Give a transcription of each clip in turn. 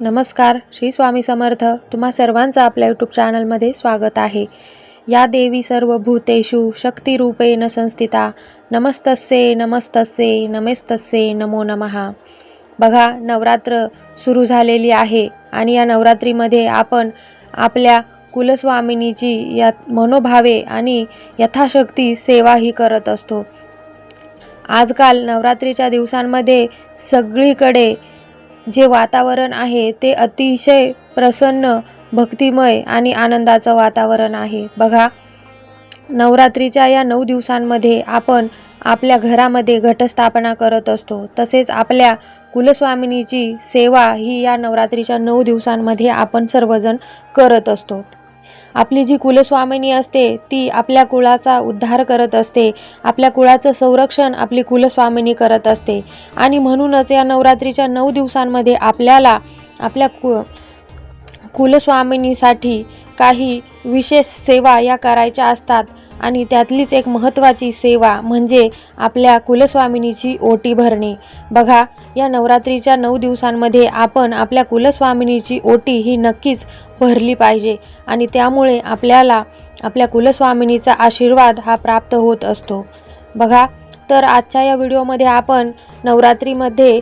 नमस्कार श्री स्वामी समर्थ. तुम्हा सर्वांचं आपल्या यूट्यूब चॅनलमध्ये स्वागत आहे. या देवी सर्व भूतेषु शक्तिरूपेण संस्थिता. नमस्तस्ये नमस्तस्ये नमेस्तस्ये नमो नमहा बघा नवरात्र सुरू झालेली आहे आणि या नवरात्रीमध्ये आपण आपल्या कुलस्वामिनीची या मनोभावे आणि यथाशक्ती सेवाही करत असतो. आजकाल नवरात्रीच्या दिवसांमध्ये सगळीकडे जे वातावरण आहे ते अतिशय प्रसन्न भक्तिमय आणि आनंदाचं वातावरण आहे. बघा नवरात्रीच्या या नऊ दिवसांमध्ये आपण आपल्या घरामध्ये घटस्थापना करत असतो. तसेच आपल्या कुलस्वामिनीची सेवा ही या नवरात्रीच्या नऊ दिवसांमध्ये आपण सर्वजण करत असतो. आपली जी कुलस्वामिनी असते ती आपल्या कुळाचा उद्धार करत असते. आपल्या कुळाचं संरक्षण आपली कुलस्वामिनी करत असते. आणि म्हणूनच या नवरात्रीच्या नऊ दिवसांमध्ये आपल्याला आपल्या कु कुलस्वामिनीसाठी काही विशेष सेवा या करायच्या असतात. आणि त्यातलीच एक महत्त्वाची सेवा म्हणजे आपल्या कुलस्वामिनीची ओटी भरणे. बघा या नवरात्रीच्या नऊ दिवसांमध्ये आपण आपल्या कुलस्वामिनीची ओटी ही नक्कीच भरली पाहिजे आणि त्यामुळे आपल्याला आपल्या कुलस्वामिनीचा आशीर्वाद हा प्राप्त होत असतो. बघा तर आजच्या या व्हिडिओमध्ये आपण नवरात्रीमध्ये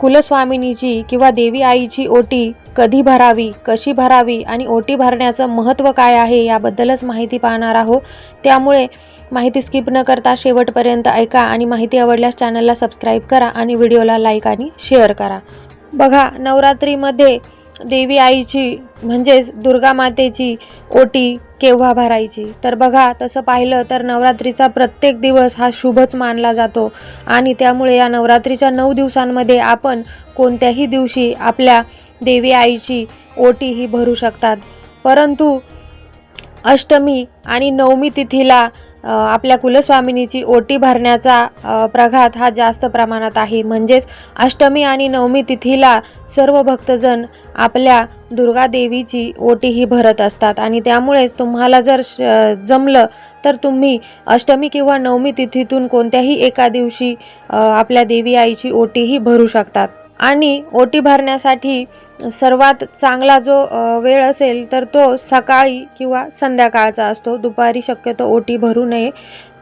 कुलस्वामिनीची किंवा देवी आईची ओटी कधी भरावी कशी भरावी आणि ओटी भरण्याचं महत्त्व काय आहे याबद्दलच माहिती पाहणार आहोत. त्यामुळे माहिती स्किप न करता शेवटपर्यंत ऐका आणि माहिती आवडल्यास चॅनलला सबस्क्राईब करा आणि व्हिडिओला लाईक आणि शेअर करा. बघा नवरात्रीमध्ये देवी आईची म्हणजेच दुर्गा मातेची ओटी केव्हा भरायची? तर बघा तसं पाहिलं तर नवरात्रीचा प्रत्येक दिवस हा शुभच मानला जातो आणि त्यामुळे या नवरात्रीच्या नऊ दिवसांमध्ये आपण कोणत्याही दिवशी आपल्या देवी आईची ओटी ही भरू शकतात. परंतु अष्टमी आणि नवमी तिथीला आपल्या कुलस्वामिनीची ओटी भरण्याचा प्रघात हा जास्त प्रमाणात आहे. म्हणजेच अष्टमी आणि नवमी तिथीला सर्व भक्तजण आपल्या दुर्गा देवीची ओटी ही भरत असतात. आणि त्यामुळेच तुम्हाला जर श- जमलं तर तुम्ही अष्टमी किंवा नवमी तिथीतून कोणत्याही एका दिवशी आपल्या देवी आईची ओटीही भरू शकतात. आणि ओटी भरण्यासाठी सर्वात चांगला जो वेळ असेल तर तो सकाळी किंवा संध्याकाळचा असतो. दुपारी शक्यतो ओटी भरू नये.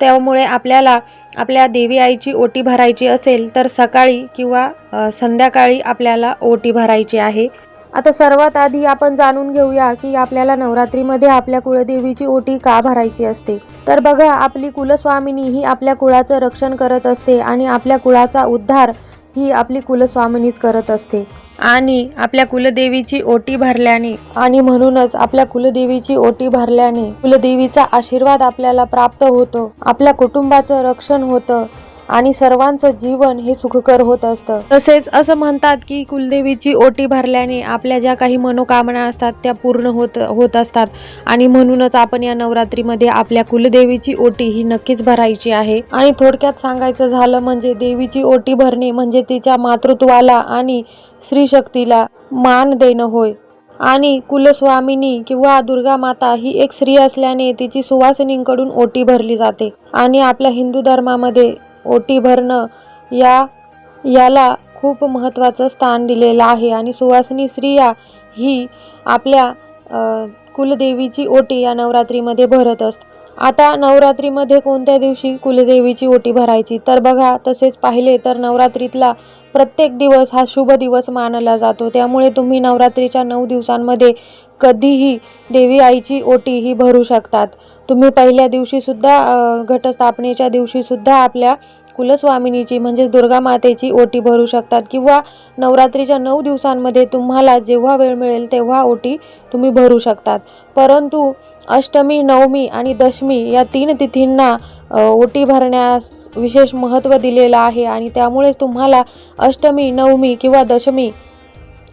त्यामुळे आपल्याला आपल्या देवी आईची ओटी भरायची असेल तर सकाळी किंवा संध्याकाळी आपल्याला ओटी भरायची आहे. आता सर्वात आधी आपण जाणून घेऊया की आपल्याला नवरात्रीमध्ये आपल्या कुळदेवीची ओटी का भरायची असते. तर बघा आपली कुलस्वामिनी ही आपल्या कुळाचं रक्षण करत असते आणि आपल्या कुळाचा उद्धार ही आपली कुलस्वामिनीच करत असते. आणि आपल्या कुलदेवीची ओटी भरल्याने. आणि म्हणूनच आपल्या कुलदेवीची ओटी भरल्याने कुलदेवीचा आशीर्वाद आपल्याला प्राप्त होतो. आपल्या कुटुंबाचं रक्षण होतं. आणि सर्वांचं जीवन हे सुखकर होत असतं. तसेच असं म्हणतात की कुलदेवीची ओटी भरल्याने आपल्या ज्या काही मनोकामना असतात त्या पूर्ण होत होत असतात. आणि म्हणूनच आपण या नवरात्रीमध्ये आपल्या कुलदेवीची ओटी ही नक्कीच भरायची आहे. आणि थोडक्यात सांगायचं झालं म्हणजे देवीची ओटी भरणे म्हणजे तिच्या मातृत्वाला आणि स्त्रीशक्तीला मान देणं होय. आणि कुलस्वामिनी किंवा दुर्गा माता ही एक स्त्री असल्याने तिची सुवासिनींकडून ओटी भरली जाते. आणि आपल्या हिंदू धर्मामध्ये ओटी भरणं या याला खूप महत्त्वाचं स्थान दिलेलं आहे. आणि सुवासिनी स्त्रिया ही आपल्या कुलदेवीची ओटी या नवरात्रीमध्ये भरत असते. आता नवरात्रीमध्ये कोणत्या दिवशी कुलदेवीची ओटी भरायची? तर बघा तसेच पाहिले तर नवरात्रीतला प्रत्येक दिवस हा शुभ दिवस मानला जातो. त्यामुळे तुम्ही नवरात्रीच्या नऊ दिवसांमध्ये कधीही देवी आईची ओटी ही भरू शकतात. तुम्ही पहिल्या दिवशीसुद्धा घटस्थापनेच्या दिवशीसुद्धा आपल्या कुलस्वामिनीची म्हणजेच दुर्गा मातेची ओटी भरू शकतात किंवा नवरात्रीच्या नऊ दिवसांमध्ये तुम्हाला जेव्हा वेळ मिळेल तेव्हा ओटी तुम्ही भरू शकतात. परंतु अष्टमी नवमी आणि दशमी या तीन तिथींना ओटी भरण्यास विशेष महत्त्व दिलेलं आहे आणि त्यामुळेच तुम्हाला अष्टमी नवमी किंवा दशमी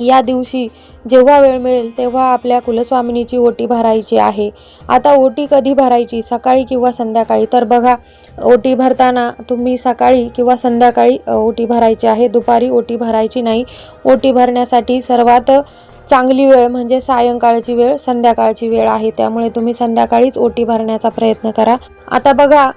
या दिवशी जेव्हा वेळ मिळेल तेव्हा आपल्या कुलस्वामिनीची ओटी भरायची आहे. आता ओटी कधी भरायची? सकाळी किंवा संध्याकाळी? तर बघा ओटी भरताना तुम्ही सकाळी किंवा संध्याकाळी ओटी भरायची आहे. दुपारी ओटी भरायची नाही. ओटी भरण्यासाठी सर्वात चांगली वेळ म्हणजे सायंकाळची वेळ संध्याकाळची वेळ आहे. त्यामुळे तुम्ही संध्याकाळीच ओटी भरण्याचा प्रयत्न करा. आता बघा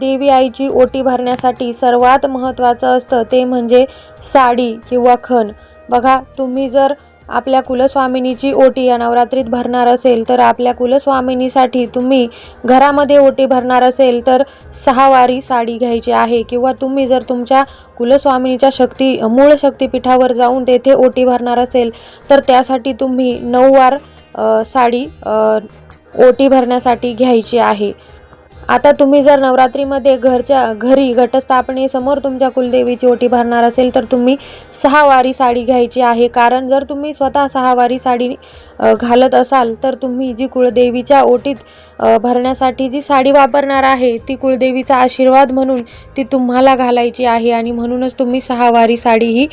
देवी आईची ओटी भरण्यासाठी सर्वात महत्त्वाचं असतं ते म्हणजे साडी किंवा खण. बघा तुम्ही जर आपल्या कुलस्वामिनीची ओटी या नवरात्रीत भरणार असेल तर आपल्या कुलस्वामिनीसाठी तुम्ही घरामध्ये ओटी भरणार असेल तर सहावारी साडी घ्यायची आहे. किंवा तुम्ही जर तुमच्या कुलस्वामिनीच्या शक्ती मूळ शक्तीपीठावर जाऊन तेथे ओटी भरणार असेल तर त्यासाठी तुम्ही नऊवार साडी ओटी भरण्यासाठी घ्यायची आहे. आता तुम्ही जर नवरात्रीमध्ये घरच्या घरी घटस्थापनेसमोर तुमच्या कुलदेवीची ओटी भरणार असेल तर तुम्ही सहावारी साडी घ्यायची आहे. कारण जर तुम्ही स्वतः सहावारी साडी घालत असाल तर तुम्ही जी कुळदेवीच्या ओटीत भरण्यासाठी जी साडी वापरणार आहे ती कुळदेवीचा आशीर्वाद म्हणून ती तुम्हाला घालायची आहे आणि म्हणूनच तुम्ही सहावारी साडी ही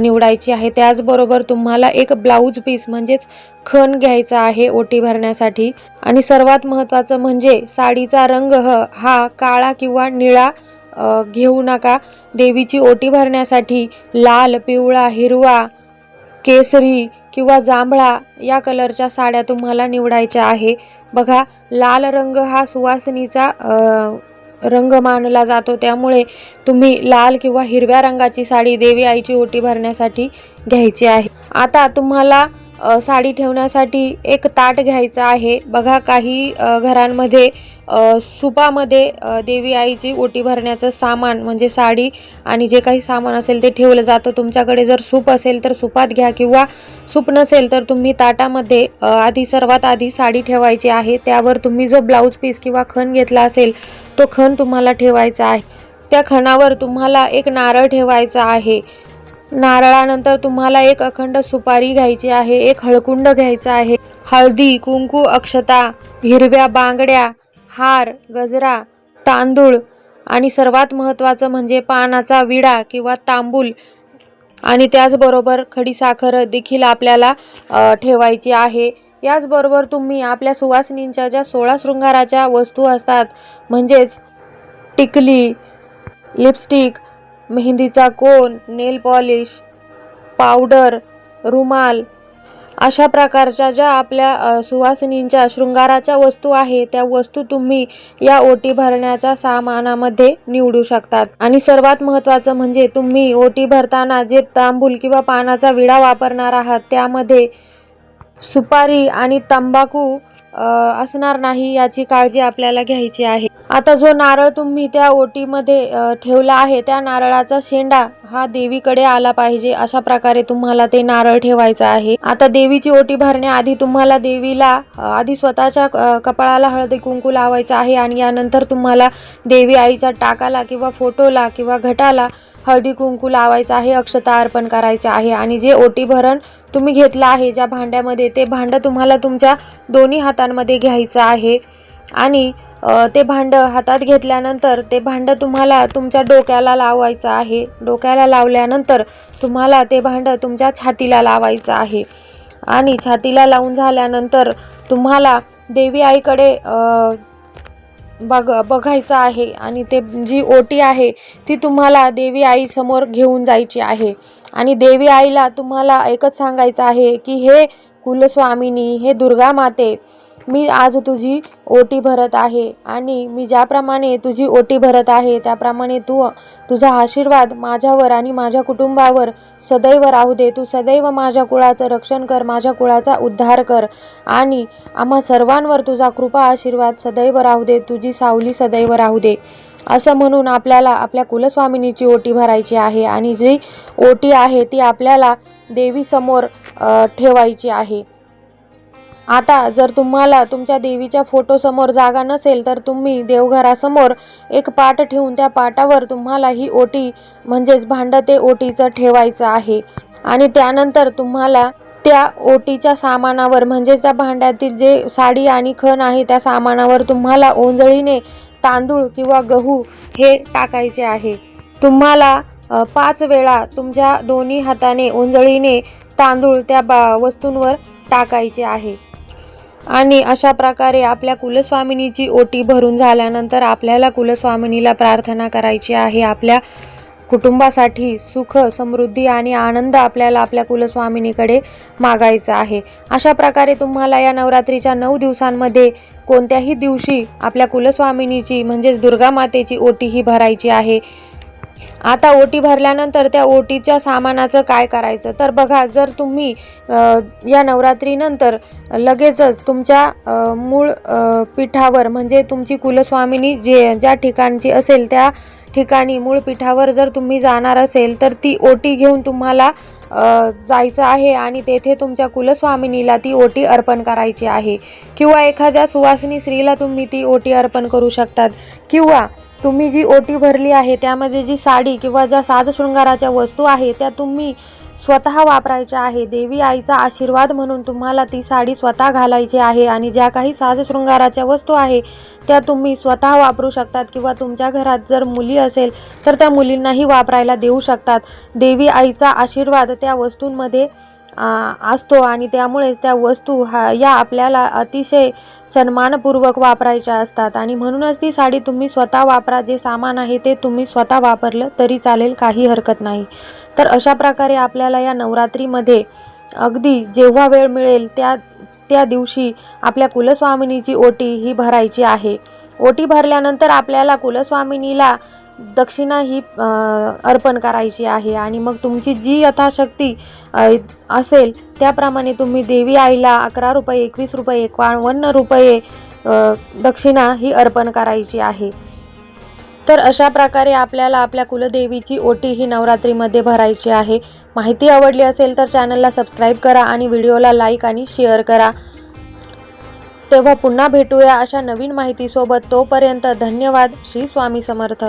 निवडायची आहे. त्याचबरोबर तुम्हाला एक ब्लाऊज पीस म्हणजेच खण घ्यायचा आहे ओटी भरण्यासाठी. आणि सर्वात महत्त्वाचं म्हणजे साडीचा रंग ह हा काळा किंवा निळा घेऊ नका. देवीची ओटी भरण्यासाठी लाल पिवळा हिरवा केसरी किंवा जांभळा या कलरच्या साड्या तुम्हाला निवडायच्या आहे. बघा लाल रंग हा सुवासनीचा रंग मानला जातो. त्यामुळे तुम्ही लाल किंवा हिरव्या रंगाची साडी देवी आईची ओटी भरण्यासाठी घ्यायची आहे. आता तुम्हाला साडी ठेवण्यासाठी एक ताट घ्यायचं आहे. बघा काही घरांमध्ये सुपामध्ये देवी आईची ओटी भरण्याचं सामान म्हणजे साडी आणि जे काही सामान असेल ते ठेवलं जातं. तुमच्याकडे जर सूप असेल तर सुपात घ्या किंवा सूप नसेल तर तुम्ही ताटामध्ये आधी सर्वात आधी साडी ठेवायची आहे. त्यावर तुम्ही जो ब्लाऊज पीस किंवा खण घेतला असेल तो खण तुम्हाला ठेवायचा आहे. त्या खणावर तुम्हाला एक नारळ ठेवायचा आहे. नारळानंतर तुम्हाला एक अखंड सुपारी घ्यायची आहे एक हळकुंड घ्यायचा आहे. हळदी कुंकू अक्षता हिरव्या बांगड्या हार गजरा तांदूळ आणि सर्वात महत्त्वाचं म्हणजे पानाचा विडा किंवा तांबूल आणि त्याचबरोबर खडीसाखर देखील आपल्याला ठेवायची आहे. याचबरोबर तुम्ही आपल्या सुवासिनींच्या ज्या सोळा शृंगाराच्या वस्तू असतात म्हणजेच टिकली लिपस्टिक मेहंदीचा कोन नेल पॉलिश पावडर रुमाल अशा प्रकारच्या ज्या आपल्या सुवासिनींच्या शृंगाराच्या वस्तू आहे त्या वस्तू तुम्ही या ओटी भरण्याच्या सामानामध्ये निवडू शकतात. आणि सर्वात महत्त्वाचं म्हणजे तुम्ही ओटी भरताना जे तांबूल किंवा पानाचा विडा वापरणार आहात त्यामध्ये सुपारी आणि तंबाखू असणार नाही याची काळजी आपल्याला घ्यायची आहे. आता जो नारळ तुम्ही त्या ओटीमध्ये ठेवला आहे त्या नारळाचा शेंडा हा देवीकडे आला पाहिजे. अशा प्रकारे तुम्हाला ते नारळ ठेवायचं आहे. आता देवीची ओटी भरण्याआधी तुम्हाला देवीला आधी स्वतःच्या कपाळाला हळदी कुंकू लावायचं आहे आणि यानंतर तुम्हाला देवी आईच्या टाकाला किंवा फोटोला किंवा घटाला हळदी कुंकू लावायचं आहे अक्षता अर्पण करायचे आहे आणि जे ओटी भरण तुम्ही घेतलं आहे ज्या भांड्यामध्ये ते भांडं तुम्हाला तुमच्या दोन्ही हातांमध्ये घ्यायचं आहे. आणि ते भांडं हातात घेतल्यानंतर ते भांडं तुम्हाला तुमच्या डोक्याला लावायचं आहे. डोक्याला लावल्यानंतर तुम्हाला ते भांडं तुमच्या छातीला लावायचं आहे. आणि छातीला लावून झाल्यानंतर तुम्हाला देवी आईकडे बघ बघायचं आहे आणि ते जी ओटी आहे ती तुम्हाला देवी आई समोर घेऊन जायची आहे. आणि देवी आईला तुम्हाला एकच सांगायचं आहे की हे कुलस्वामिनी हे दुर्गा माते मी आज तुझी ओटी भरत आहे आणि मी ज्याप्रमाणे तुझी ओटी भरत आहे त्याप्रमाणे तू तुझा आशीर्वाद माझ्यावर आणि माझ्या कुटुंबावर सदैव राहू दे. तू सदैव माझ्या कुळाचं रक्षण कर माझ्या कुळाचा उद्धार कर आणि आम्हा सर्वांवर तुझा कृपा आशीर्वाद सदैव राहू दे तुझी सावली सदैव राहू दे. असं म्हणून आपल्याला आपल्या कुलस्वामिनीची ओटी भरायची आहे आणि जी ओटी आहे ती आपल्याला देवीसमोर ठेवायची आहे. आता जर तुम्हाला तुमच्या देवीच्या फोटोसमोर जागा नसेल तर तुम्ही देवघरासमोर एक पाट ठेवून त्या पाटावर तुम्हाला ही ओटी म्हणजेच भांडं ते ओटीचं ठेवायचं आहे. आणि त्यानंतर तुम्हाला त्या ओटीच्या सामानावर म्हणजेच त्या भांड्यातील जे साडी आणि खण आहे त्या सामानावर तुम्हाला ओंजळीने तांदूळ किंवा गहू हे टाकायचे आहे. तुम्हाला पाच वेळा तुमच्या दोन्ही हाताने ओंजळीने तांदूळ त्या बा वस्तूंवर टाकायचे आहे. आणि अशा प्रकारे आपल्या कुलस्वामिनीची ओटी भरून झाल्यानंतर आपल्याला कुलस्वामिनीला प्रार्थना करायची आहे. आपल्या कुटुंबासाठी सुख समृद्धी आणि आनंद आपल्याला आपल्या कुलस्वामिनीकडे मागायचा आहे. अशा प्रकारे तुम्हाला या नवरात्रीच्या नऊ दिवसांमध्ये कोणत्याही दिवशी आपल्या कुलस्वामिनीची म्हणजेच दुर्गा मातेची ओटी ही भरायची आहे. आता ओटी भरल्यानंतर त्या ओटीच्या सामानाचं काय करायचं? तर बघा जर तुम्ही या नवरात्रीनंतर लगेचच तुमच्या मूळ पीठावर म्हणजे तुमची कुलस्वामिनी जे ज्या ठिकाणची असेल त्या ठिकाणी मूळ पीठावर जर तुम्ही जाणार असेल तर ती ओटी घेऊन तुम्हाला जायचं आहे आणि तेथे तुमच्या कुलस्वामिनीला ती ओटी अर्पण करायची आहे. किंवा एखाद्या सुवासिनी स्त्रीला तुम्ही ती ओटी अर्पण करू शकतात. किंवा तुम्ही जी ओटी भरली आहे त्यामध्ये जी साडी किंवा ज्या साजशृंगाराच्या वस्तू आहे त्या तुम्ही स्वतः वापरायच्या आहे. देवी आईचा आशीर्वाद म्हणून तुम्हाला ती साडी स्वतः घालायची आहे आणि ज्या काही साजशृंगाराच्या वस्तू आहे त्या तुम्ही स्वतः वापरू शकतात किंवा तुमच्या घरात जर मुली असेल तर त्या मुलींनाही वापरायला देऊ शकतात. देवी आईचा आशीर्वाद त्या वस्तूंमध्ये असतो आणि त्यामुळेच त्या वस्तू हा या आपल्याला अतिशय सन्मानपूर्वक वापरायच्या असतात. आणि म्हणूनच ती साडी तुम्ही स्वतः वापरा जे सामान आहे ते तुम्ही स्वतः वापरलं तरी चालेल काही हरकत नाही. तर अशा प्रकारे आपल्याला या नवरात्रीमध्ये अगदी जेव्हा वेळ मिळेल त्या त्या दिवशी आपल्या कुलस्वामिनीची ओटी ही भरायची आहे. ओटी भरल्यानंतर आपल्याला कुलस्वामिनीला दक्षिणा ही अर्पण करायची आहे आणि मग तुमची जी यथाशक्ती असेल त्याप्रमाणे तुम्ही देवी आईला अकरा रुपये एकवीस रुपये एकावन्न रुपये दक्षिणा ही अर्पण करायची आहे. तर अशा प्रकारे आपल्याला आपल्या कुलदेवीची ओटी ही नवरात्रीमध्ये भरायची आहे. माहिती आवडली असेल तर चॅनलला सबस्क्राईब करा आणि व्हिडिओला लाईक आणि शेअर करा. तेव्हा पुन्हा भेटूया अशा नवीन माहितीसोबत. तोपर्यंत धन्यवाद. श्री स्वामी समर्थ.